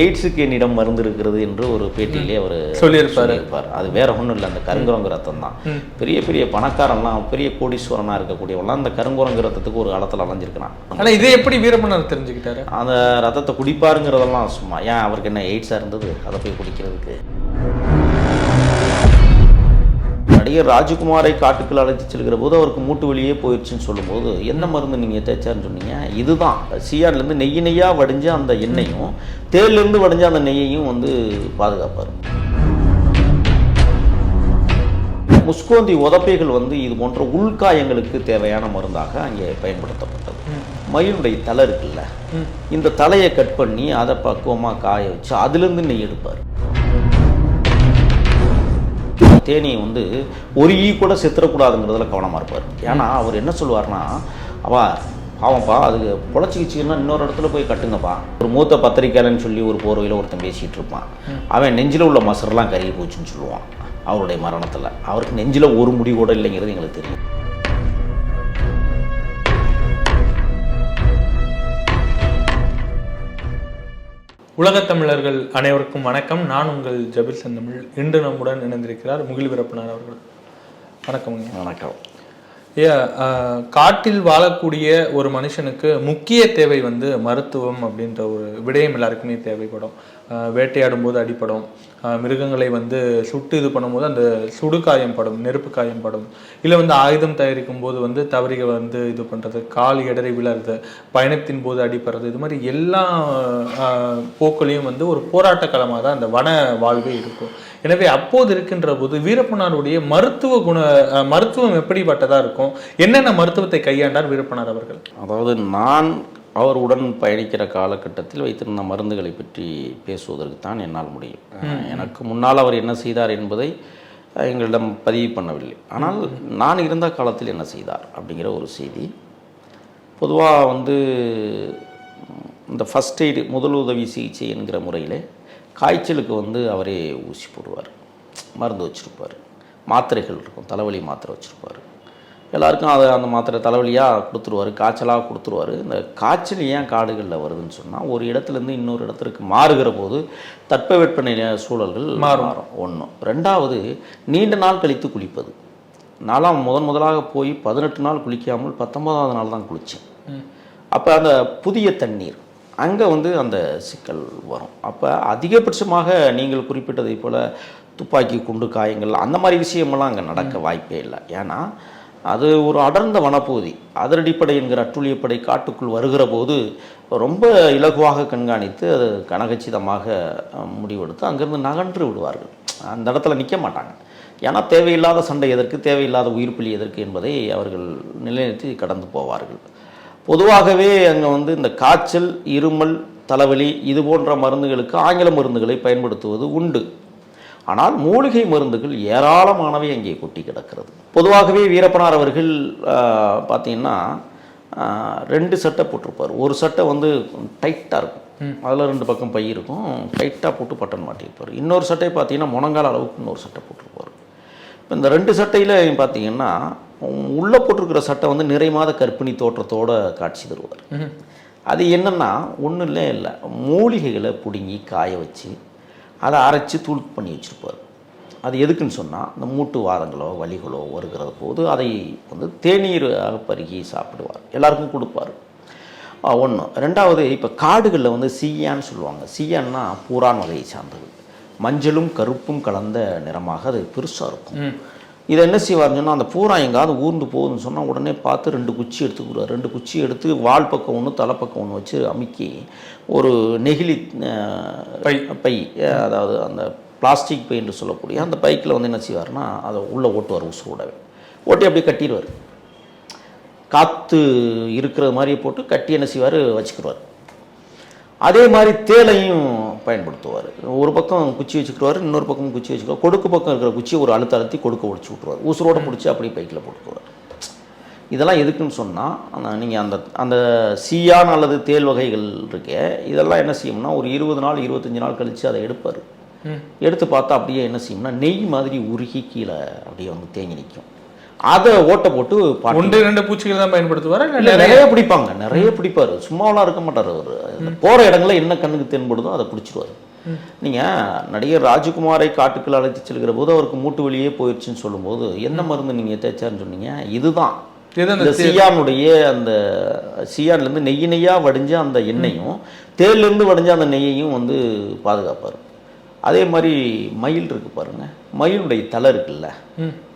எய்ட்ஸுக்கு என்னிடம் மருந்து இருக்கிறது என்று ஒரு பேட்டியிலே அவர் சொல்லியிருப்பாரு. அது வேற ஒன்றும் இல்லை அந்த கருங்குரங்கு ரத்தம் தான். பெரிய பெரிய பணக்காரன்லாம் பெரிய கோடீஸ்வரனா இருக்கக்கூடியவன்லாம் அந்த கருங்குரங்கு ரத்தத்துக்கு ஒரு காலத்தில் அலைஞ்சிருக்கிறான். ஆனா இதை எப்படி வீரப்பனார் தெரிஞ்சுக்கிட்டாரு? அந்த ரத்தத்தை குடிப்பாருங்கிறதெல்லாம் சும்மா. ஏன் அவருக்கு என்ன எய்ட்ஸாக இருந்தது? அதை போய் குடிக்கிறதுக்கு. நடிகர் ராஜகுமாரை காட்டுக்குள்ள அழைத்து செல்கிற போது அவருக்கு மூட்டு வலியே போயிடுச்சுன்னு சொல்லும்போது என்ன மருந்து நீங்கள் தேய்ச்சாருன்னு சொன்னீங்க? இதுதான். சியான்லேருந்து நெய் நெய்யாக வடிஞ்ச அந்த எண்ணெயும் தேன்லேருந்து வடிஞ்ச அந்த நெய்யையும் வந்து பாதுகாப்பார். முஸ்கோந்தி உதப்பைகள் வந்து இது போன்ற உள்காயங்களுக்கு தேவையான மருந்தாக அங்கே பயன்படுத்தப்பட்டது. மயிலுடைய தலை இருக்குல்ல? இந்த தலையை கட் பண்ணி அதை பக்குவமாக காய வச்சு அதுலேருந்து நெய் எடுப்பார். தேனியை வந்து ஒரு ஈ கூட செத்துறக்கூடாதுங்கிறதுல கவனமாக இருப்பார். ஏன்னா அவர் என்ன சொல்லுவார்னா அவா ஆமாப்பா அது பொழைச்சிக்கிச்சுன்னா இன்னொரு இடத்துல போய் கட்டுங்கப்பா. ஒரு மூத்த பத்திரிக்கையாளன்னு சொல்லி ஒரு போர்வையில் ஒருத்தன் பேசிகிட்டு இருப்பான். அவன் நெஞ்சில் உள்ள மசரெல்லாம் கருகி போச்சுன்னு சொல்லுவான் அவருடைய மரணத்தில். அவருக்கு நெஞ்சில் ஒரு முடி கூட இல்லைங்கிறது எங்களுக்கு தெரியும். உலகத் தமிழர்கள் அனைவருக்கும் வணக்கம். நான் உங்கள் ஜபில் செந்தமிழ். இன்று நம்முடன் இணைந்திருக்கிறார் முகில் வீரப்பனார் அவர்கள். வணக்கம் ஏ அஹ், காட்டில் வாழக்கூடிய ஒரு மனுஷனுக்கு முக்கிய தேவை வந்து மருத்துவம் அப்படின்ற ஒரு விடயம் எல்லாருக்குமே தேவைப்படும். வேட்டையாடும் போது அடிப்படும் மிருகங்களை வந்து சுட்டு இது பண்ணும்போது அந்த சுடு காயம் படும் நெருப்பு காயம் படும். இல்லை வந்து ஆயுதம் தயாரிக்கும் போது வந்து தவறிக வந்து இது பண்ணுறது கால் இடறி விழறது பயணத்தின் போது அடிப்படுறது இது மாதிரி எல்லா போக்களையும் வந்து ஒரு போராட்ட களமாக தான் அந்த வன வாழ்வே இருக்கும். எனவே அப்போது இருக்கின்ற போது வீரப்பனாருடைய மருத்துவ குண மருத்துவம் எப்படிப்பட்டதாக இருக்கும்? என்னென்ன மருத்துவத்தை கையாண்டார் வீரப்பனார் அவர்கள்? அதாவது நான் அவருடன் பயணிக்கிற காலகட்டத்தில் வைத்திருந்த மருந்துகளை பற்றி பேசுவதற்கு தான் என்னால் முடியும். எனக்கு முன்னால் அவர் என்ன செய்தார் என்பதை எங்களிடம் பதிவு பண்ணவில்லை. ஆனால் நான் இருந்த காலத்தில் என்ன செய்தார் அப்படிங்கிற ஒரு செய்தி. பொதுவாக வந்து இந்த ஃபஸ்ட் எய்டு முதல் உதவி சிகிச்சை என்கிற முறையில் காய்ச்சலுக்கு வந்து அவரே ஊசி போடுவார். மருந்து வச்சுருப்பார். மாத்திரைகள் இருக்கும் தலைவலி மாத்திரை வச்சுருப்பார். எல்லாருக்கும் அதை அந்த மாத்திரை தலைவலியாக கொடுத்துருவார் காய்ச்சலாக கொடுத்துருவார். இந்த காய்ச்சல் ஏன் காடுகளில் வருதுன்னு சொன்னால் ஒரு இடத்துலேருந்து இன்னொரு இடத்திற்கு மாறுகிற போது தட்பவெப்பநிலை சூழல்கள் மாறும். ஒன்று ரெண்டாவது நீண்ட நாள் கழித்து குளிப்பது. நாலாம் முதன் முதலாக போய் பதினெட்டு நாள் குளிக்காமல் பத்தொன்பதாவது நாள் தான் குளித்தேன் அப்போ அந்த புதிய தண்ணீர் அங்கே வந்து அந்த சிக்கல் வரும். அப்போ அதிகபட்சமாக நீங்கள் குறிப்பிட்டதைப் போல் துப்பாக்கி குண்டு காயங்கள் அந்த மாதிரி விஷயமெல்லாம் அங்கே நடக்க வாய்ப்பே இல்லை. ஏன்னா அது ஒரு அடர்ந்த வனப்பகுதி. அதிரடிப்படை என்கிற அட்டுழியப்படை காட்டுக்குள் வருகிற போது ரொம்ப இலகுவாக கண்காணித்து அது கனகச்சிதமாக முடிவெடுத்து அங்கேருந்து நகன்று விடுவார்கள். அந்த இடத்துல நிற்க மாட்டாங்க. ஏன்னா தேவையில்லாத சண்டை எதற்கு தேவையில்லாத உயிர்ப்பிலி எதற்கு என்பதை அவர்கள் நிலைநிறுத்தி கடந்து போவார்கள். பொதுவாகவே அங்கே வந்து இந்த காய்ச்சல் இருமல் தலைவலி இது போன்ற மருந்துகளுக்கு ஆங்கில மருந்துகளை பயன்படுத்துவது உண்டு. ஆனால் மூலிகை மருந்துகள் ஏராளமானவை அங்கே கொட்டி கிடக்கிறது. பொதுவாகவே வீரப்பனார் அவர்கள் பார்த்தீங்கன்னா ரெண்டு சட்டை போட்டிருப்பார். ஒரு சட்டை வந்து டைட்டாக இருக்கும். அதில் ரெண்டு பக்கம் பை இருக்கும். டைட்டாக போட்டு பட்டன் மாட்டியிருப்பார். இன்னொரு சட்டை பார்த்தீங்கன்னா முழங்கால் அளவுக்கு இன்னொரு சட்டை போட்டிருப்பார். இப்போ இந்த ரெண்டு சட்டையில் பார்த்தீங்கன்னா உள்ளே போட்டிருக்கிற சட்டை வந்து நிறை மாத கர்ப்பிணி தோற்றத்தோட காட்சி தருவார். அது என்னன்னா ஒன்றும் இல்லை இல்லை மூலிகைகளை பிடுங்கி காய வச்சு அதை அரைச்சி தூள் பண்ணி வச்சுருப்பார். அது எதுக்குன்னு சொன்னால் இந்த மூட்டு வாதங்களோ வலிகளோ வருகிற போது அதை வந்து தேநீராக பருகி சாப்பிடுவார். எல்லாருக்கும் கொடுப்பார். ஒன்று ரெண்டாவது இப்போ காடுகளில் வந்து சீயான்னு சொல்லுவாங்க. சீயான்னா பூரான் வகையை சார்ந்தது. மஞ்சளும் கருப்பும் கலந்த நிறமாக அது பெருசாக இருக்கும். இதை என்ன செய்வார்னு சொன்னால் அந்த பூரா எங்காவது ஊர்ந்து போகுதுன்னு சொன்னால் உடனே பார்த்து ரெண்டு குச்சி எடுத்துக்கிறார் ரெண்டு குச்சி எடுத்து வால் பக்கம் ஒன்று தலைப்பக்கம் ஒன்று வச்சு அமுக்கி ஒரு நெகிழி பை. பை அதாவது அந்த பிளாஸ்டிக் பை என்று சொல்லக்கூடிய அந்த பைக்கில் வந்து என்ன செய்வார்னா அதை உள்ளே ஓட்டுவார் உசுரோடவே ஓட்டி அப்படியே கட்டிடுவார். காற்று இருக்கிறது மாதிரியே போட்டு கட்டி என்ன செய்வார்? வச்சுக்கிடுவார் அதே மாதிரி தேலையும் பயன்படுத்துவார். ஒரு பக்கம் குச்சி வச்சுக்கிடுவார் இன்னொரு பக்கம் குச்சி வச்சுக்குவார் கொடுக்கு பக்கம் இருக்கிற குச்சியை ஒரு அழுத்த அழுத்தி கொடுக்க ஒடிச்சு விட்ருவார் உசுரோட பிடிச்சி அப்படியே பைக்கில் போட்டுக்குவார். இதெல்லாம் எதுக்குன்னு சொன்னால் நீங்கள் அந்த அந்த சீயான் அல்லது தேல் வகைகள் இருக்கே இதெல்லாம் என்ன செய்யும்னா ஒரு இருபது நாள் இருபத்தஞ்சி நாள் கழித்து அதை எடுப்பார். எடுத்து பார்த்தா அப்படியே என்ன செய்யும்னா நெய் மாதிரி உருகி கீழே அப்படியே வந்து தேங்கி நிற்கும். அதை ஓட்ட போட்டு ஒன்று இரண்டு பூச்சிகள் தான் பயன்படுத்துவாரா? நிறைய பிடிப்பாங்க நிறைய பிடிப்பாரு. சும்மாவெல்லாம் இருக்க மாட்டாரு அவரு. போற இடங்கள்ல என்ன கண்ணுக்கு தென்படுதோ அதை பிடிச்சிருவாரு. நீங்க நடிகர் ராஜகுமாரை காட்டுக்குள்ள அழைத்து செல்கிற போது அவருக்கு மூட்டு வலியே போயிடுச்சுன்னு சொல்லும்போது என்ன மருந்து நீங்க தேய்ச்சாருன்னு சொன்னீங்க? இதுதான். இந்த சியானுடைய அந்த சியான்ல இருந்து நெய் நெய்யா வடிஞ்ச அந்த எண்ணெயும் தேல்ல இருந்து வடிஞ்ச அந்த நெய்யையும் வந்து பாதுகாப்பாரு. அதே மாதிரி மயில் இருக்கு பாருங்க. மயிலுடைய தலை இருக்குல்ல.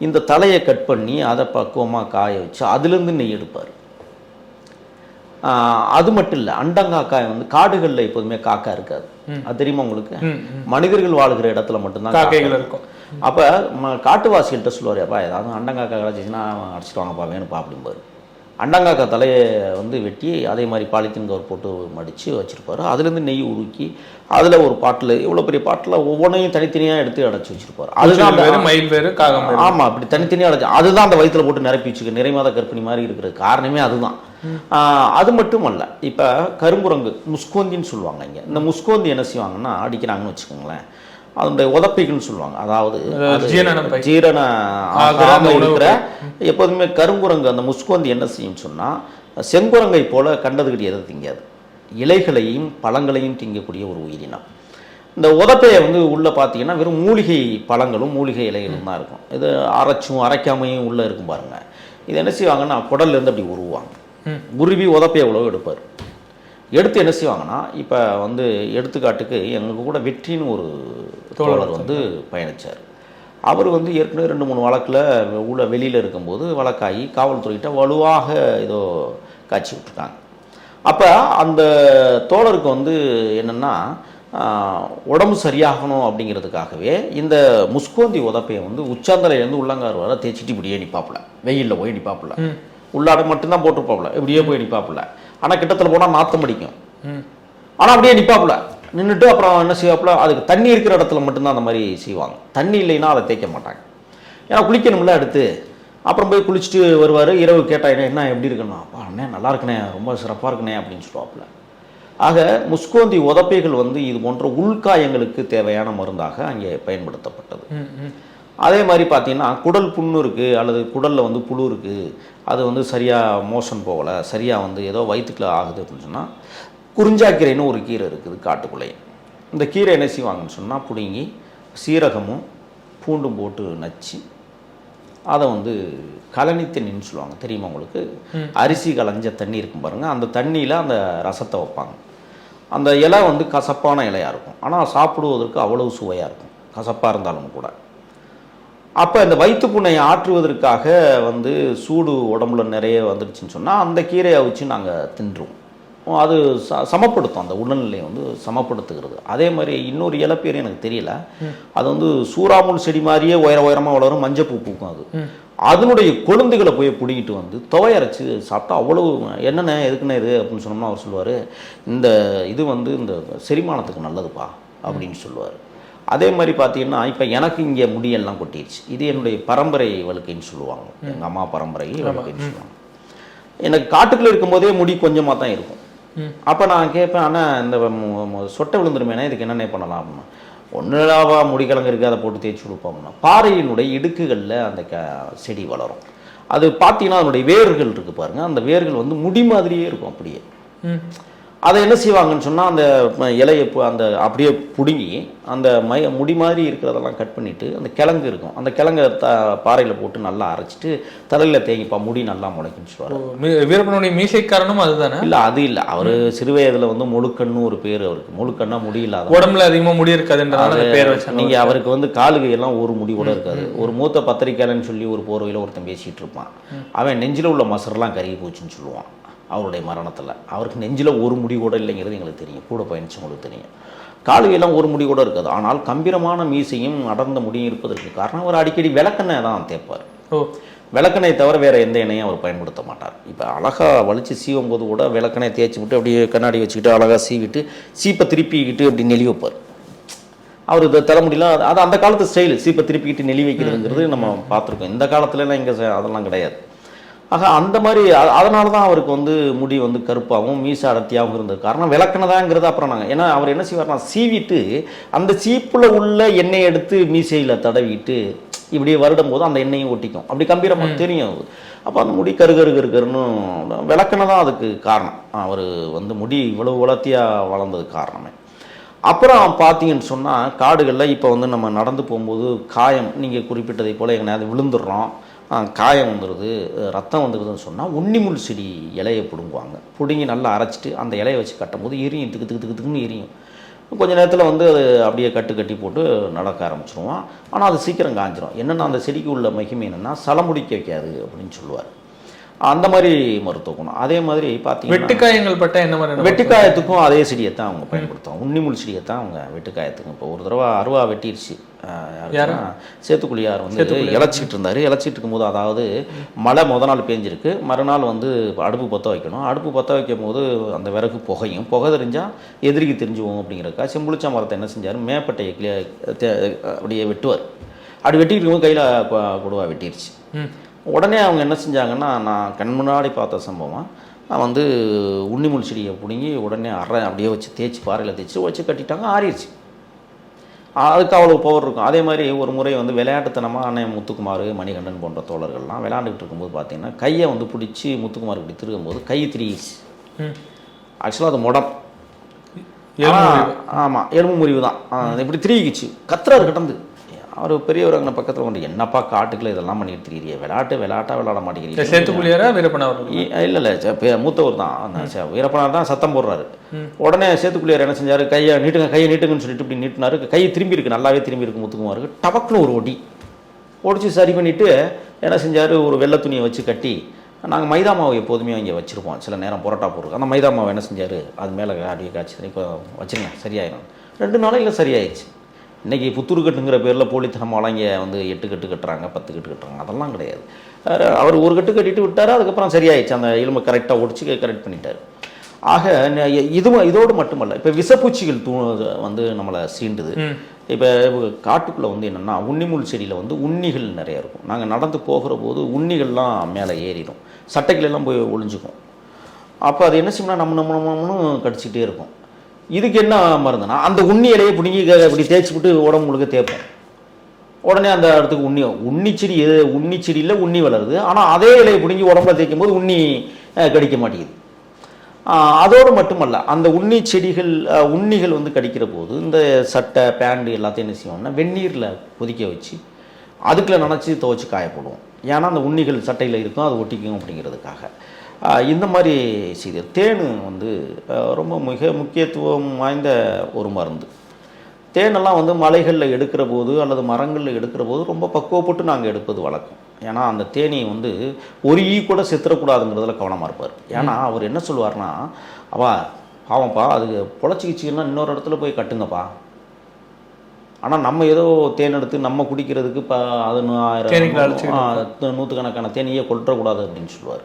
இந்த தலையை கட் பண்ணி அதை பக்குவமாக காய வச்சு அதுலேருந்து நெய் எடுப்பார். ஆஹ் அது மட்டும் இல்லை அண்டங்காக்காய் வந்து காடுகளில் எப்போதுமே காக்கா இருக்காது. அது தெரியுமா உங்களுக்கு? மனிதர்கள் வாழ்கிற இடத்துல மட்டும்தான் காக்கா காக்கைகள் இருக்கும். அப்போ காட்டுவாசிகள்கிட்ட சொல்லுவார் அப்பா ஏதாவது அண்டங்காக்கா கிடச்சிச்சின்னா அடிச்சிட்டு வாங்கப்பா வேணுப்பா அப்படிம்பாரு. அண்டங்காக்கா தலையை வந்து வெட்டி அதே மாதிரி பாலித்தீன் கவர் போட்டு மடித்து வச்சுருப்பாரு. அதுலேருந்து நெய் உருக்கி அதில் ஒரு பாட்டில் இவ்வளோ பெரிய பாட்டில் ஒவ்வொன்றையும் தனித்தனியாக எடுத்து அடைச்சி வச்சிருப்பாரு. அதுதான் மயில் வேறு காகம் வேறு. ஆமா அப்படி தனித்தனியாக அடைச்சு அதுதான் அந்த வயித்துல போட்டு நிரப்பி வச்சுக்க நிறைமாத கர்ப்பிணி மாதிரி இருக்கிறது காரணமே அதுதான். அது மட்டும் அல்ல இப்போ கருங்குரங்கு முஸ்கோந்தின்னு சொல்லுவாங்க இங்க. இந்த முஸ்கோந்தி என்ன செய்வாங்கன்னா அடிக்கிறாங்கன்னு வச்சுக்கோங்களேன். அதனுடைய உதப்பிகள்னு சொல்லுவாங்க. அதாவது. ஜீரண ஆகிற ஆகாம அந்த உணவு இருக்கிற எப்போதுமே கருங்குரங்கு அந்த முஸ்கோந்தி என்ன செய்யும் சொன்னா செங்குரங்கை போல கண்டதுகிட்டு எதை திங்காது. இலைகளையும் பழங்களையும் திங்கக்கூடிய ஒரு உயிரினம். இந்த உதப்பையை வந்து உள்ளே பார்த்தீங்கன்னா வெறும் மூலிகை பழங்களும் மூலிகை இலைகளும் தான் இருக்கும். இது அரைச்சும் அரைக்காமையும் உள்ளே இருக்கும் பாருங்க. இது என்ன செய்வாங்கன்னா குடல்ல இருந்து அப்படி உருவாங்க. உருவி உதப்பையை எவ்வளோ எடுப்பார்? எடுத்து என்ன செய்வாங்கன்னா இப்போ வந்து எடுத்துக்காட்டுக்கு எங்களுக்கு கூட வெற்றின்னு ஒரு தோழர் வந்து பயணிச்சார். அவர் வந்து ஏற்கனவே ரெண்டு மூணு வழக்கில் உள்ள வெளியில் இருக்கும்போது வழக்காகி காவல்துறைகிட்ட வலுவாக ஏதோ காட்சி விட்டுருக்காங்க. அப்போ அந்த தோழருக்கு வந்து என்னென்னா உடம்பு சரியாகணும் அப்படிங்கிறதுக்காகவே இந்த முஸ்கோந்தி உதப்பையை வந்து உச்சாந்தலையிலேருந்து உள்ளங்கார் வர தேய்ச்சிட்டு இப்படியே நிப்பாப்புல. வெயிலில் போய் நிப்பாப்புல. ம். உள்ளாட மட்டும்தான் போட்டிருப்பாப்புல. இப்படியே போய் நிப்பாப்புல. ஆனால் கிட்டத்தில் போனால் நாத்தம் அடிக்கும். ஆனால் அப்படியே நிப்பாப்புல. நின்றுட்டு அப்புறம் என்ன செய்வாப்புல? அதுக்கு தண்ணி இருக்கிற இடத்துல மட்டும்தான் அந்த மாதிரி செய்வாங்க. தண்ணி இல்லைன்னா அதை தேய்க்க மாட்டாங்க. ஏன்னா குளிக்கணும்ல அடுத்து. அப்புறம் போய் குளிச்சுட்டு வருவார். இரவு கேட்டா என்ன என்ன எப்படி இருக்குன்னா அப்பா அண்ணே நல்லா இருக்குண்ணே ரொம்ப சிறப்பாக இருக்குண்ணே அப்படின்னு சொல்லுவாப்புல. ஆக முஸ்கோந்தி உதப்பைகள் வந்து இது போன்ற உள்காயங்களுக்கு தேவையான மருந்தாக அங்கே பயன்படுத்தப்பட்டது. அதே மாதிரி பார்த்தீங்கன்னா குடல் புண்ணு இருக்குது அல்லது குடலில் வந்து புழு இருக்குது அது வந்து சரியாக மோஷன் போகலை. சரியாக வந்து ஏதோ வயிற்றுக்குள்ள ஆகுது அப்படின்னு சொன்னால் குறிஞ்சாக்கீரைன்னு ஒரு கீரை இருக்குது காட்டுக்குள்ளேயே. இந்த கீரை என்ன செய்வாங்கன்னு சொன்னால் பிடுங்கி சீரகமும் பூண்டும் போட்டு நச்சு அதை வந்து கழனி தண்ணின்னு சொல்லுவாங்க. தெரியுமா உங்களுக்கு? அரிசி களைஞ்ச தண்ணி இருக்கும் பாருங்கள் அந்த தண்ணியில் அந்த ரசத்தை வைப்பாங்க. அந்த இலை வந்து கசப்பான இலையாக இருக்கும். ஆனால் சாப்பிடுவதற்கு அவ்வளவு சுவையாக இருக்கும். கசப்பாக இருந்தாலும் கூட. அப்போ இந்த வயிற்று புண்ணை ஆற்றுவதற்காக வந்து சூடு உடம்புல நிறைய வந்துடுச்சுன்னு சொன்னால் அந்த கீரையை வச்சு நாங்கள் தின்றுவோம். அது ச சமப்படுத்தும். அந்த உடல்நிலையை வந்து சமப்படுத்துகிறது. அதே மாதிரி இன்னொரு இலை பேர் எனக்கு தெரியல. அது வந்து சூறாமுள் செடி மாதிரியே உயர உயரமாக வளரும் மஞ்சப்பூ பூக்கும் அது. அதனுடைய கொழுந்துகளை போய் பிடிக்கிட்டு வந்து துவையரைச்சு சாப்பிட்டா அவ்வளவு என்னண்ணே எதுக்குண்ணே இது அப்படின்னு சொன்னோம்னா அவர் சொல்லுவார் இந்த இது வந்து இந்த செரிமானத்துக்கு நல்லதுப்பா அப்படின்னு சொல்லுவார். அதே மாதிரி பார்த்தீங்கன்னா இப்போ எனக்கு இங்கே முடியெல்லாம் கொட்டிடுச்சு இது என்னுடைய பரம்பரை வழுக்கைன்னு சொல்லுவாங்க. எங்கள் அம்மா பரம்பரை வழுக்கைன்னு சொல்லுவாங்க. எனக்கு காட்டுக்குள்ள இருக்கும்போதே முடி கொஞ்சமாக தான் இருக்கும். அப்போ நான் கேட்பேன் ஆனால் இந்த சொட்டை விழுந்துருமேனா இதுக்கு என்னென்ன பண்ணலாம் அப்படின்னா ஒன்றுலாவா முடிக்கிழங்கு இருக்குது அதை போட்டு தேய்ச்சி கொடுப்போம்னா பாறையினுடைய இடுக்குகளில் அந்த க செடி வளரும். அது பார்த்தீங்கன்னா அதனுடைய வேர்கள் இருக்குது பாருங்க அந்த வேர்கள் வந்து முடி மாதிரியே இருக்கும் அப்படியே. அதை என்ன செய்வாங்கன்னு சொன்னால் அந்த இலையை அந்த அப்படியே பிடுங்கி அந்த மய முடி மாதிரி இருக்கிறதெல்லாம் கட் பண்ணிவிட்டு அந்த கிழங்கு இருக்கும். அந்த கிழங்கை த பாறையில் போட்டு நல்லா அரைச்சிட்டு தலையில் தேங்கிப்பா முடி நல்லா முளைக்குன்னு சொல்லுவார். வீரப்பனுடைய மீசை காரணம் அதுதானே? இல்லை அது இல்லை. அவர் சிறு வயதில் வந்து முழுக்கண்ணு ஒரு பேர் அவருக்கு. முழுக்கண்ணா முடி இல்லாத உடம்புல அதிகமா முடி இருக்காதுன்றதால அந்த பேர் நீங்கள் அவருக்கு வந்து காலுக்கு எல்லாம் ஒரு முடி கூட இருக்காது. ஒரு மூத்த பத்திரிக்கையாளன்னு சொல்லி ஒரு போர்வையில் ஒருத்தன் பேசிகிட்டு இருப்பான். அவன் நெஞ்சில் உள்ள மசரெல்லாம் கருகி போச்சுன்னு சொல்லுவான். அவருடைய மரணத்தில். அவருக்கு நெஞ்சில் ஒரு முடி கூட இல்லைங்கிறது எங்களுக்கு தெரியும். கூட பயணிச்சவங்களுக்கு தெரியும். காலுகையெல்லாம் ஒரு முடி கூட இருக்காது. ஆனால் கம்பீரமான மீசையும் அடர்ந்த முடியும் இருப்பதற்கு காரணம் அவர் அடிக்கடி விளக்கெண்ணெய் தான் தேய்ப்பார். ஓ. விளக்கெண்ணெய் தவிர வேறு எந்த எண்ணெயும் அவர் பயன்படுத்த மாட்டார். இப்போ அழகாக வலிச்சு சீவும் போது கூட விளக்கெண்ணெய் தேய்ச்சி விட்டு அப்படியே கண்ணாடி வச்சுக்கிட்டு அழகாக சீவிட்டு சீப்பை திருப்பிக்கிட்டு அப்படி நெளி வைப்பார். அவர் இந்த தலைமுடிலாம் அது- அது அந்த காலத்து ஸ்டைலு சீப்பை திருப்பிக்கிட்டு நெளி வைக்கிறதுங்கிறது நம்ம பார்த்துருக்கோம். இந்த காலத்துலலாம் இங்கே அதெல்லாம் கிடையாது. ஆக அந்த மாதிரி அதனால தான் அவருக்கு வந்து முடி வந்து கருப்பாகவும் மீசை அடர்த்தியாகவும் இருந்தது. காரணம் விளக்குனதாங்கிறது அப்புறம் நாங்கள் ஏன்னா அவர் என்ன செய்வார்னா சீவிட்டு அந்த சீப்பில் உள்ள எண்ணெயை எடுத்து மீசையில் தடவிட்டு இப்படி வருடும் போது அந்த எண்ணெயும் ஒட்டிக்கும். அப்படி கம்பீரமாக தெரியும் அது அப்போ அந்த முடி கரு கரு கரு கருன்னு விளக்குன தான் அதுக்கு காரணம். அவர் வந்து முடி இவ்வளவு வளர்த்தியாக வளர்ந்ததுக்கு காரணமே. அப்புறம் பார்த்தீங்கன்னு சொன்னால் காடுகளில் இப்போ வந்து நம்ம நடந்து போகும்போது காயம் நீங்கள் குறிப்பிட்டதை போல் எங்கேயாவது விழுந்துடுறோம். காயம் வந்துடுது ரத்தம் வந்துடுதுன்னு சொன்னால் உன்னிமுள் செடி இலையை பிடுங்குவாங்க. பிடுங்கி நல்லா அரைச்சிட்டு அந்த இலையை வச்சு கட்டும்போது எரியும் திக்கு திக்கு திக்கு திக்குன்னு எரியும். கொஞ்சம் நேரத்தில் வந்து அது அப்படியே கட்டு கட்டி போட்டு நடக்க ஆரம்பிச்சிருவான். ஆனால் அது சீக்கிரம் காஞ்சிரும். என்னென்னா அந்த செடிக்கு உள்ள மகிமை என்னென்னா சலமுடிக்க வைக்காது அப்படின்னு சொல்லுவார். அந்த மாதிரி மருத்துவ குணம். அதே மாதிரி பார்த்தீங்கன்னா வெட்டுக்காயங்கள் பட்ட என்ன மாதிரி வெட்டுக்காயத்துக்கும் அதே செடியை தான் அவங்க பயன்படுத்துவாங்க. உன்னிமுள் செடியை தான் அவங்க வெட்டுக்காயத்துக்கும். இப்போ ஒரு தடவை அருவா வெட்டிருச்சு. ஆஹ் யாருக்குன்னா, சேத்துக்குழியார் வந்து இழைச்சிட்டு இருந்தாரு. இழைச்சிட்டு இருக்கும்போது அதாவது மழை முத நாள் பேஞ்சிருக்கு. மறுநாள் வந்து அடுப்பு பற்ற வைக்கணும். அடுப்பு பற்ற வைக்கும் போது அந்த விறகு புகையும். புகை தெரிஞ்சால் எதிரிக்கு தெரிஞ்சுவோம் அப்படிங்கிறக்கா செம்புளிச்சா மரத்தை என்ன செஞ்சார்? மேப்பட்டையை கிளிய- அப்படியே வெட்டுவார். அப்படி வெட்டிட்டு இருக்கும்போது கையில் கொடுவா வெட்டிருச்சு. ம். உடனே அவங்க என்ன செஞ்சாங்கன்னா நான் கண் முன்னாடி பார்த்த சம்பவம் நான் வந்து உன்னிமுள் செடியை பிடுங்கி உடனே அரை அப்படியே வச்சு தேய்ச்சி பாறையில் தேய்ச்சி வச்சு கட்டிட்டாங்க ஆறிடுச்சு. அதுக்கு அவ்வளோ பவர் இருக்கும். அதே மாதிரி ஒரு முறை வந்து விளையாட்டுத்தனமாக அண்ணன் முத்துக்குமார் மணிகண்டன் போன்ற தோழர்கள்லாம் விளையாண்டுக்கிட்டு இருக்கும்போது பார்த்தீங்கன்னா கையை வந்து பிடிச்சி முத்துக்குமார் இப்படி திருகும்போது கை திரியிடுச்சு. ஆக்சுவலாக அது முடம். ஆமாம் எலும்பு முறிவு தான். இப்படி திரிகிச்சு கத்துறாரு கிடந்து. அவர் பெரியவர் அங்கே பக்கத்தில் கொண்டு என்னப்பா காட்டுக்குள்ள இதெல்லாம் பண்ணிட்டு திரியிறிய விளையாட்டு விளையாட இந்த மாட்டேங்கிறீங்க சேத்துக்குழியாரா வீரப்பன் அவர்கள் இல்லை இல்லை மூத்தவர் தான். வீரப்பனார் தான் சத்தம் போடுறாரு. உடனே சேத்துக்குள்ளியார் என்ன செஞ்சாரு? கையை நீட்டுங்க கையை நீட்டுங்கன்னு சொல்லிட்டு இப்படி நீட்டினாரு. கை திரும்பி இருக்கு நல்லாவே திரும்பி இருக்கு முத்துக்குமாருக்கு. டபக்குன்னு ஒரு ஒடி. ஒடிச்சு சரி பண்ணிட்டு என்ன செஞ்சாரு? ஒரு வெள்ளை துணியை வச்சு கட்டி நாங்கள் மைதா மாவு எப்போதுமே இங்கே வச்சுருப்போம். சில நேரம் பரோட்டா போடுறோம் அந்த மைதா மாவு என்ன செஞ்சாரு? அது மேலே அப்படியே காய்ச்சி இப்போ வச்சுருங்க சரியாயிடும் ரெண்டு நாளையில் சரியாயிடுச்சு இன்னைக்கு புத்தூர் கட்டுங்கிற பேரில் போலித்தனமாலாம் இங்கே வந்து எட்டு கட்டு கட்டுறாங்க பத்து கட்டு கட்டுறாங்க. அதெல்லாம் கிடையாது. அவர் ஒரு கட்டு கட்டிட்டு விட்டாரு அதுக்கப்புறம் சரியாயிடுச்சு. அந்த எலும்பை கரெக்டாக ஒடிச்சு கரெக்ட் பண்ணிட்டாரு. ஆக ந- இது இதோடு மட்டுமல்ல இப்போ விஷப்பூச்சிகள் தூ வந்து நம்மளை சீண்டுது. இப்போ காட்டுக்குள்ளே வந்து என்னென்னா உன்னிமுள் செடியில் வந்து உண்ணிகள் நிறைய இருக்கும். நாங்கள் நடந்து போகிற போது உண்ணிகள்லாம் மேலே ஏறிடும். சட்டைகள் எல்லாம் போய் ஒளிஞ்சுக்கும். அப்போ அது என்ன செய்யணும்னா நம்ம நம்ம நம்மனும் கடிச்சிக்கிட்டே இருக்கும். இதுக்கு என்ன மருந்துனா அந்த உண்ணி இலையை பிடுங்கி க- இப்படி தேய்ச்சி விட்டு உடம்பு முழுக்க தேய்ப்போம். உடனே அந்த இடத்துக்கு உண்ணி உண்ணிச்செடி எது உண்ணிச்செடியில் உண்ணி வளருது. ஆனால் அதே இலையை பிடுங்கி உடம்புல தேய்க்கும் போது உண்ணி கடிக்க மாட்டேங்குது. அதோடு மட்டுமல்ல அந்த உண்ணி செடிகள் உண்ணிகள் வந்து கடிக்கிற போது இந்த சட்டை பேண்ட் எல்லாத்தையும் என்ன செய்வோம்னா வெந்நீரில் கொதிக்க வச்சு அதுக்குள்ள நினச்சி துவைச்சி காயப்படுவோம். ஏன்னா அந்த உண்ணிகள் சட்டையில் இருக்கும் அது ஒட்டிக்கும் அப்படிங்கிறதுக்காக. இந்த மாதிரி செய்து தேன் வந்து ரொம்ப மிக முக்கியத்துவம் வாய்ந்த ஒரு மருந்து. தேனெல்லாம் வந்து மலைகளில் எடுக்கிற போது அல்லது மரங்களில் எடுக்கிற போது ரொம்ப பக்குவப்பட்டு நாங்கள் எடுப்பது வழக்கம். ஏன்னா அந்த தேனி வந்து ஒரு ஈ கூட செத்துறக்கூடாதுங்கிறதுல கவனமாக இருப்பார். ஏன்னா அவர் என்ன சொல்லுவார்னா அவா பாவம்ப்பா அது பொழைச்சிக்கிச்சின்னா இன்னொரு இடத்துல போய் கட்டுங்கப்பா. ஆனால் நம்ம ஏதோ தேன் எடுத்து நம்ம குடிக்கிறதுக்கு இப்போ அது நூற்றுக்கணக்கான தேனியை கொல்றக்கூடாது அப்படின்னு சொல்லுவார்.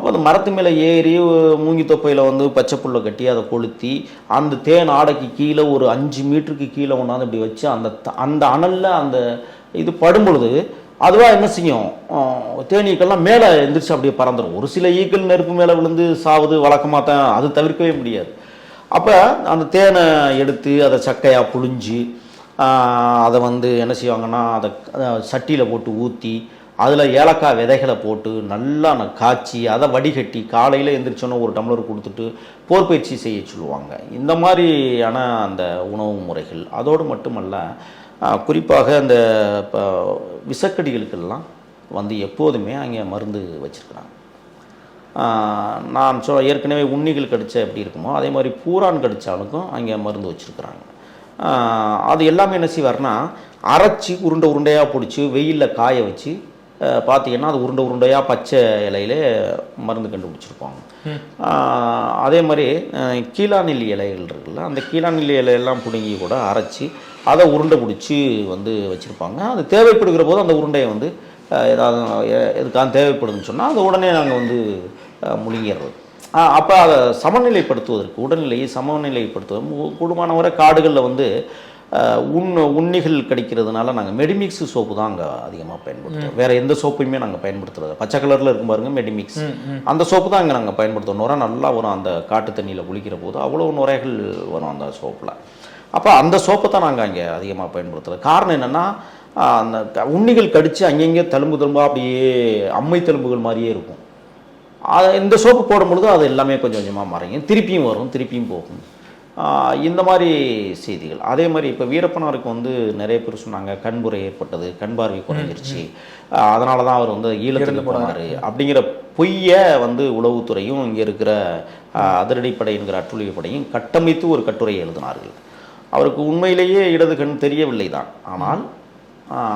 அப்போ அந்த மரத்து மேலே ஏறி மூங்கி தொப்பையில் வந்து பச்சை புல்லை கட்டி அதை கொளுத்தி அந்த தேன் ஆடைக்கு கீழே ஒரு அஞ்சு மீட்டருக்கு கீழே ஒன்றாந்து இப்படி வச்சு அந்த த- அந்த அனலில் அந்த இது படும் பொழுது அதுவாக என்ன செய்யும்? தேனீக்கள்லாம் மேலே எந்திரிச்சு அப்படியே பறந்துடும் ஒரு சில ஈக்கள் நெருப்பு மேலே விழுந்து சாவுது வழக்கமாக தான் அது தவிர்க்கவே முடியாது. அப்போ அந்த தேனை எடுத்து அதை சக்கையாக புழிஞ்சு அதை வந்து என்ன செய்வாங்கன்னா அதை சட்டியில் போட்டு ஊற்றி அதில் ஏலக்காய் விதைகளை போட்டு நல்லா காய்ச்சி அதை வடிகட்டி காலையில் எந்திரிச்சோன்னே ஒரு டம்ளர் கொடுத்துட்டு போர்பயிற்சி செய்ய சொல்லுவாங்க. இந்த மாதிரியான அந்த உணவு முறைகள். அதோடு மட்டுமல்ல குறிப்பாக அந்த இப்போ விஷக்கடிகளுக்கெல்லாம் வந்து எப்போதுமே அங்கே மருந்து வச்சுருக்குறாங்க. நான் சொ ஏற்கனவே உண்ணிகள் கடிச்ச எப்படி இருக்குமோ அதே மாதிரி பூரான் கடித்தாலுக்கும் அங்கே மருந்து வச்சுருக்குறாங்க. அது எல்லாமே என்ன செய்வார்னா அரைச்சி உருண்டை உருண்டையாக பிடிச்சி வெயிலில் காய வச்சு பார்த்தீங்கன்னா அது உருண்டை உருண்டையாக பச்சை இலையில மருந்து கண்டுபிடிச்சிருப்பாங்க. அதே மாதிரி கீழாநெல்லி இலைகள் இருக்குல்ல அந்த கீழாநெல்லி இலையெல்லாம் பிடுங்கி கூட அரைச்சி அதை உருண்டை பிடிச்சி வந்து வச்சுருப்பாங்க. அது தேவைப்படுகிற போது அந்த உருண்டையை வந்து ஏதாவது எதுக்காக தேவைப்படுதுன்னு சொன்னால் அதை உடனே நாங்கள் வந்து முழுங்கிடுறது. அப்போ அதை சமநிலைப்படுத்துவதற்கு உடல்நிலையை சமநிலைப்படுத்துவது மு- கூடுமானவரை காடுகளில் வந்து உண் உண்ணிகள் கிடைக்கிறதுனால நாங்கள் மெடிமிக்ஸ் சோப்பு தான் அங்கே அதிகமாக பயன்படுத்துவோம் வேற எந்த சோப்பையுமே நாங்கள் பயன்படுத்துறது பச்சை கலரில் இருக்கும் பாருங்க மெடிமிக்ஸ் அந்த சோப்பு தான் இங்கே நாங்கள் பயன்படுத்துவோம் நுரை நல்லா வரும் அந்த காட்டு தண்ணியில் குளிக்கிற போது. அவ்வளோ நுரைகள் வரும் அந்த சோப்பில் அப்போ அந்த சோப்பை தான் நாங்கள் அங்கே அதிகமாக பயன்படுத்துகிறோம் காரணம் என்னென்னா அந்த உண்ணிகள் கடித்து அங்கங்கே தழும்பு தழும்பா அப்படியே அம்மை தழும்புகள் மாதிரியே இருக்கும். அது இந்த சோப்பு போடும் பொழுது அது எல்லாமே கொஞ்சம் கொஞ்சமாக மறையும். திருப்பியும் வரும் திருப்பியும் போகும். இந்த மாதிரி செய்திகள். அதே மாதிரி இப்போ வீரப்பனாருக்கு வந்து நிறைய பேர் சொன்னாங்க கண்புரை ஏற்பட்டது கண் பார்வை குறைஞ்சிருச்சு. அதனால தான் அவர் வந்து ஈழத்துக்கு போனார். அப்படிங்கிற பொய்யை வந்து உளவுத்துறையும் இங்கே இருக்கிற அதிரடிப்படை என்கிற அட்டுழியப்படையும் கட்டமைத்து ஒரு கட்டுரை எழுதினார்கள். அவருக்கு உண்மையிலேயே இடது கண் தெரியவில்லை தான். ஆனால்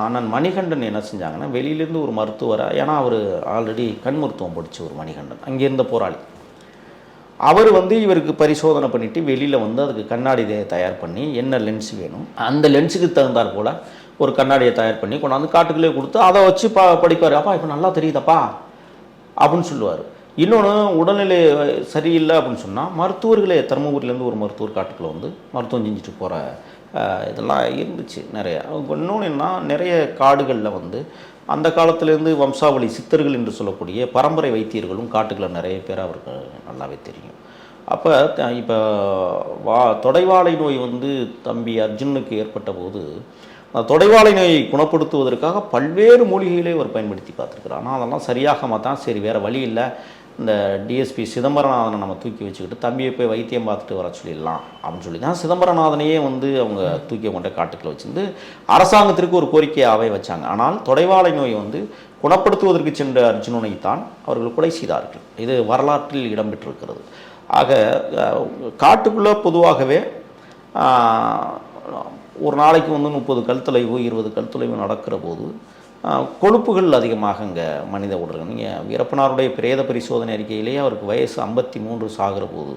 அண்ணன் மணிகண்டன் என்ன செஞ்சாங்கன்னா வெளியிலேருந்து ஒரு மருத்துவரை ஏன்னா அவர் ஆல்ரெடி கண் மருத்துவம் படிச்ச ஒரு மணிகண்டன் அங்கே இருந்த போராளி. அவர் வந்து இவருக்கு பரிசோதனை பண்ணிவிட்டு வெளியில் வந்து அதுக்கு கண்ணாடி தயார் பண்ணி என்ன லென்ஸ் வேணும் அந்த லென்ஸுக்கு தகுந்தாற் போல் ஒரு கண்ணாடியை தயார் பண்ணி கொண்டாந்து காட்டுக்குள்ளே கொடுத்து அதை வச்சு பா படிப்பார். அப்பா இப்போ நல்லா தெரியுதப்பா அப்படின்னு சொல்லுவார். இன்னொன்று உடல்நிலை சரியில்லை அப்படின்னு சொன்னால் மருத்துவர்களே தருமபுரியிலேருந்து ஒரு மருத்துவர் காட்டுக்குள்ளே வந்து மருத்துவம் செஞ்சுட்டு போகிற இதெல்லாம் இருந்துச்சு நிறைய. இன்னொன்று என்ன நிறைய காடுகளில் வந்து அந்த காலத்திலேருந்து வம்சாவளி சித்தர்கள் என்று சொல்லக்கூடிய பரம்பரை வைத்தியர்களும் காட்டுக்குள்ள நிறைய பேர் அவருக்கு நல்லாவே தெரியும். அப்போ இப்போ வா தொடைவாளை நோய் வந்து தம்பி அர்ஜுனுக்கு ஏற்பட்ட போது தொடைவாளை நோயை குணப்படுத்துவதற்காக பல்வேறு மூலிகைகளை அவர் பயன்படுத்தி பார்த்துருக்குறார். ஆனால் அதெல்லாம் சரியாக தான் சரி வேறு வழி இல்லை. இந்த டிஎஸ்பி சிதம்பரநாதனை நம்ம தூக்கி வச்சுக்கிட்டு தம்பியை போய் வைத்தியம் பார்த்துட்டு வர சொல்லிடலாம் அப்படின்னு சொல்லி தான் சிதம்பரநாதனையே வந்து அவங்க தூக்கி கொண்ட காட்டுக்குள்ள வச்சிருந்து அரசாங்கத்திற்கு ஒரு கோரிக்கையாகவே வச்சாங்க. ஆனால் தொடைவாளை நோய் வந்து குணப்படுத்துவதற்கு சென்ற அர்ஜுனனைத்தான் அவர்கள் கொலை செய்தார்கள். இது வரலாற்றில் இடம்பெற்றிருக்கிறது. ஆக காட்டுக்குள்ளே பொதுவாகவே ஒரு நாளைக்கு வந்து முப்பது கல்தொலைவு இருபது கல்தொலைவு நடக்கிற போது கொழுப்புகள் அதிகமாக இங்கே மனித உடல்கள். நீங்கள் வீரப்பனாருடைய பிரேத பரிசோதனை அறிக்கையிலேயே அவருக்கு வயசு ஐம்பத்தி மூன்று சாகிற போது.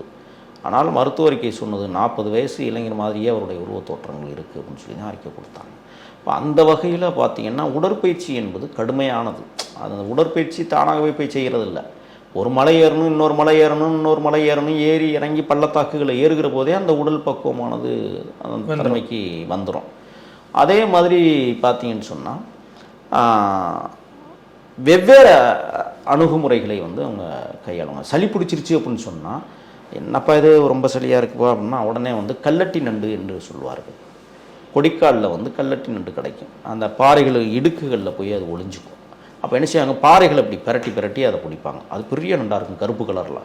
ஆனால் மருத்துவ அறிக்கை சொன்னது நாற்பது வயசு இளைஞர் மாதிரியே அவருடைய உருவத் தோற்றங்கள் இருக்குது அப்படின்னு சொல்லி தான் அறிக்கை கொடுத்தாங்க. இப்போ அந்த வகையில் பார்த்தீங்கன்னா உடற்பயிற்சி என்பது கடுமையானது. அந்த உடற்பயிற்சி தானாகவே போய் செய்கிறதில்ல ஒரு மலை ஏறணும் இன்னொரு மலை ஏறணும் இன்னொரு மலை ஏறணும் ஏறி இறங்கி பள்ளத்தாக்குகளை ஏறுகிற போதே அந்த உடல் பக்குவமானது அந்த தன்மைக்கு வந்துடும் அதே மாதிரி பார்த்தீங்கன்னு சொன்னால் வெவ்வேறு அணுகுமுறைகளை வந்து அவங்க கையாளுவாங்க. சளி பிடிச்சிருச்சு அப்படின்னு சொன்னால் என்னப்பா இது ரொம்ப சளியாக இருக்குப்பா அப்படின்னா உடனே வந்து கல்லட்டி நண்டு என்று சொல்வார்கள் கொடிக்காலில் வந்து கல்லட்டி நண்டு கிடைக்கும். அந்த பாறைகள் இடுக்குகளில் போய் அது ஒளிஞ்சுக்கும். அப்போ என்ன செய்வாங்க? பாறைகளை இப்படி பிரட்டி பிரட்டி அதை பிடிப்பாங்க. அது பெரிய நண்டாக இருக்கும் கருப்பு கலரில்.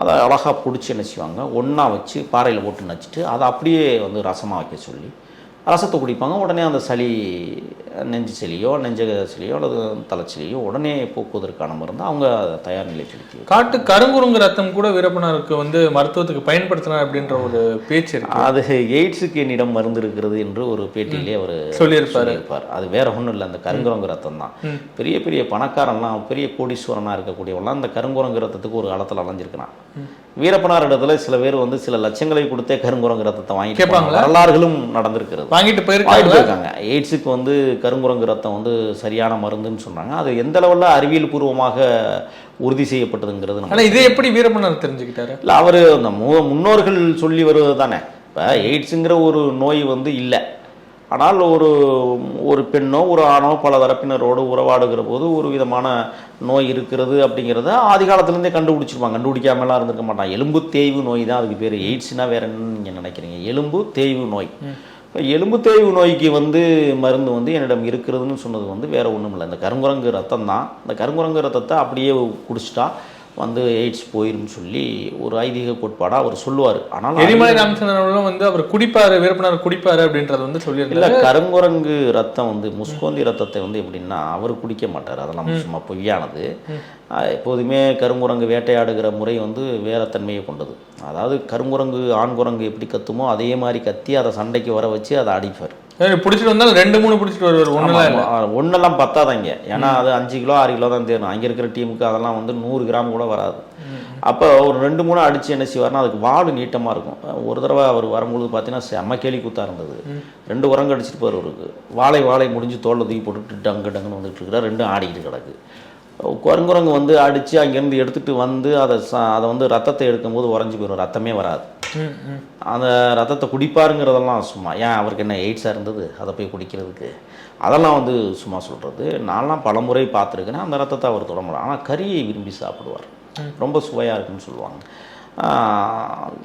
அதை அழகாக பிடிச்சி என்ன செய்வாங்க? ஒன்றா வச்சு பாறையில் போட்டு நச்சுட்டு அதை அப்படியே வந்து ரசமாக வைக்க சொல்லி ரசத்தை குடிப்பாங்க. உடனே அந்த சளி நெஞ்சு சளியோ நெஞ்சக சளியோ அல்லது தலைச்சளியோ உடனே போக்குவதற்கான மருந்து அவங்க தயார் நிலைப்படுத்தி காட்டு கருங்குருங்கு ரத்தம் கூட வீரப்பனாருக்கு வந்து மருத்துவத்துக்கு பயன்படுத்தினார் அப்படின்ற ஒரு பேச்சு இருக்கு. அது எய்ட்ஸுக்கு என்னிடம் மருந்து இருக்கிறது என்று ஒரு பேட்டியிலே அவர் சொல்லியிருப்பாரு. சொல்லியிருப்பார். அது வேற ஒன்றும் இல்லை. அந்த கருங்குரங்கு ரத்தம் தான். பெரிய பெரிய பணக்காரன்லாம் பெரிய கோடீஸ்வரனாக இருக்கக்கூடியவங்களாம் அந்த கருங்குரங்கு ரத்தத்துக்கு ஒரு காலத்தில் அலைஞ்சிருக்கிறான். வீரப்பனார் இடத்துல சில பேர் வந்து சில லட்சங்களை கொடுத்தே கருங்குரங்கு ரத்தத்தை கேட்பாங்களா? வரலாறுகளும் நடந்திருக்கிறது. வாங்கிட்டு போயிருக்காங்க. எய்ட்ஸுக்கு வந்து கருங்குரங்கு ரத்தம் வந்து சரியான மருந்துன்னு சொன்னாங்க. அது எந்த லெவலில் அறிவியல் பூர்வமாக உறுதி செய்யப்பட்டதுங்கிறது நம்ம ஆனா இதை எப்படி வீரப்பனார் தெரிஞ்சுக்கிட்டாரு? இல்லை அவர் அந்த மு முன்னோர்கள் சொல்லி வருவது தானே. இப்போ எய்ட்ஸுங்கிற ஒரு நோய் வந்து இல்லை. ஆனால் ஒரு ஒரு பெண்ணோ ஒரு ஆணோ பல தரப்பினரோடு உறவாடுகிற போது ஒரு விதமான நோய் இருக்கிறது அப்படிங்கிறத ஆதி காலத்துலேருந்தே கண்டுபிடிச்சிருப்பாங்க. கண்டுபிடிக்காமலாம் இருந்திருக்க மாட்டான் எலும்பு தேய்வு நோய் தான் அதுக்கு பேர். எய்ட்ஸ்னா வேற என்னன்னு நீங்கள் நினைக்கிறீங்க. எலும்பு தேய்வு நோய். இப்போ எலும்பு தேய்வு நோய்க்கு வந்து மருந்து வந்து என்னிடம் இருக்கிறதுன்னு சொன்னது வந்து வேற ஒன்றும் இல்லை இந்த கருங்குரங்கு ரத்தம் தான் இந்த கருங்குரங்கு ரத்தத்தை அப்படியே குடிச்சிட்டா வந்து எய்ட்ஸ் போயிரும்னு சொல்லி ஒரு ஐதீக கோட்பாடாக அவர் சொல்லுவார். ஆனால் எரிமலை ராமச்சந்திரன் அவர்களும் வந்து அவர் குடிப்பாரு வீரப்பனார் குடிப்பாரு அப்படின்றது வந்து இல்ல சொல்லியிருந்தாரு கருங்குரங்கு ரத்தம் வந்து முஸ்கோந்தி ரத்தத்தை வந்து எப்படின்னா அவர் குடிக்க மாட்டார். அதெல்லாம் சும்மா பொய்யானது. எப்போதுமே கருங்குரங்கு வேட்டையாடுகிற முறை வந்து வேற தன்மையை கொண்டது. அதாவது கருங்குரங்கு ஆண் குரங்கு எப்படி கத்துமோ அதே மாதிரி கத்தி அதை சண்டைக்கு வர வச்சு அதை அடிப்பார். பிடிச்சிட்டு வந்தாலும் ரெண்டு மூணு பிடிச்சிட்டு வருவார் இல்ல. ஒன்றெல்லாம் பத்தாதாங்க. ஏன்னா அது அஞ்சு கிலோ ஆறு கிலோ தான் தேரும் அங்கே இருக்கிற டீமுக்கு அதெல்லாம் வந்து நூறு கிராம் கூட வராது. அப்போ ஒரு ரெண்டு மூணு அடித்து என்ன செய்வார்னா அதுக்கு வாடு நீட்டமாக இருக்கும். ஒரு தடவை அவர் வரும்பொழுது பார்த்தீங்கன்னா செம்ம கேலி கூத்தா இருந்தது. ரெண்டு உரங்க அடிச்சிட்டு போய் அவருக்கு. வாழை வாழை முடிஞ்சு தோல்ல தூக்கி போட்டுட்டு டங்கு டங்குன்னு வந்துட்டு இருக்கிறார். ரெண்டும் ஆடிக்கிட்டு கிடக்கு. குரங்குரங்கு வந்து அடித்து அங்கேருந்து எடுத்துகிட்டு வந்து அதை ச அதை வந்து ரத்தத்தை எடுக்கும்போது உறைஞ்சி போயிடும் ரத்தமே வராது. அந்த ரத்தத்தை குடிப்பாருங்கிறதெல்லாம் சும்மா. ஏன் அவருக்கு என்ன எய்ட்ஸாக இருந்தது? அதை போய் குடிக்கிறதுக்கு. அதெல்லாம் வந்து சும்மா சொல்கிறது நான்லாம் பலமுறை பார்த்துருக்கேன். அந்த ரத்தத்தை அவர் தொட முடியும் ஆனால் கறியை விரும்பி சாப்பிடுவார். ரொம்ப சுவையாக இருக்குன்னு சொல்லுவாங்க.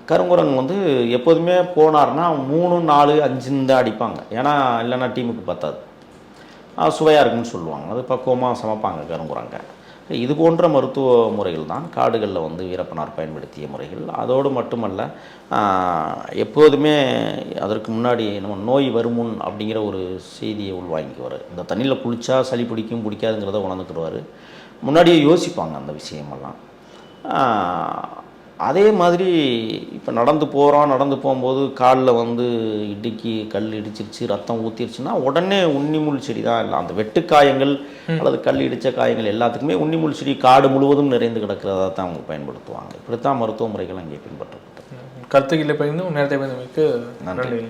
கருங்குரங்கு வந்து எப்போதுமே போனார்னா மூணு நாலு அஞ்சுன்னு தான் அடிப்பாங்க. ஏன்னா இல்லைன்னா டீமுக்கு பத்தாது. சுவையாக இருக்குன்னு சொல்லுவாங்க. அது பக்குவமாக சமைப்பாங்க கருங்குரங்க. இது போன்ற மருத்துவ முறைகள் தான் காடுகளில் வந்து வீரப்பனார் பயன்படுத்திய முறைகள். அதோடு மட்டுமல்ல எப்போதுமே அதற்கு முன்னாடி நம்ம நோய் வருமுன் அப்படிங்கிற ஒரு செய்தியை உள்வாங்கிக்குவார். இந்த தண்ணியில் குளிச்சா சளி பிடிக்கும் பிடிக்காதுங்கிறத உணர்ந்துக்கிடுவார். முன்னாடியே யோசிப்பாங்க அந்த விஷயமெல்லாம். அதே மாதிரி இப்போ நடந்து போகிறோம் நடந்து போகும்போது காலில் வந்து இடுக்கி கல் இடிச்சிருச்சு ரத்தம் ஊற்றிருச்சுன்னா உடனே உன்னிமுள் செடி தான். இல்லை அந்த வெட்டுக்காயங்கள் அல்லது கல் இடித்த காயங்கள் எல்லாத்துக்குமே உன்னிமுள் செடி காடு முழுவதும் நிறைந்து கிடக்கிறதா தான் அவங்க பயன்படுத்துவாங்க. இப்படித்தான் மருத்துவ முறைகள் அங்கே பின்பற்றப்பட்டது. கருத்துக்களை பகிர்ந்து நேரத்தை நன்றி.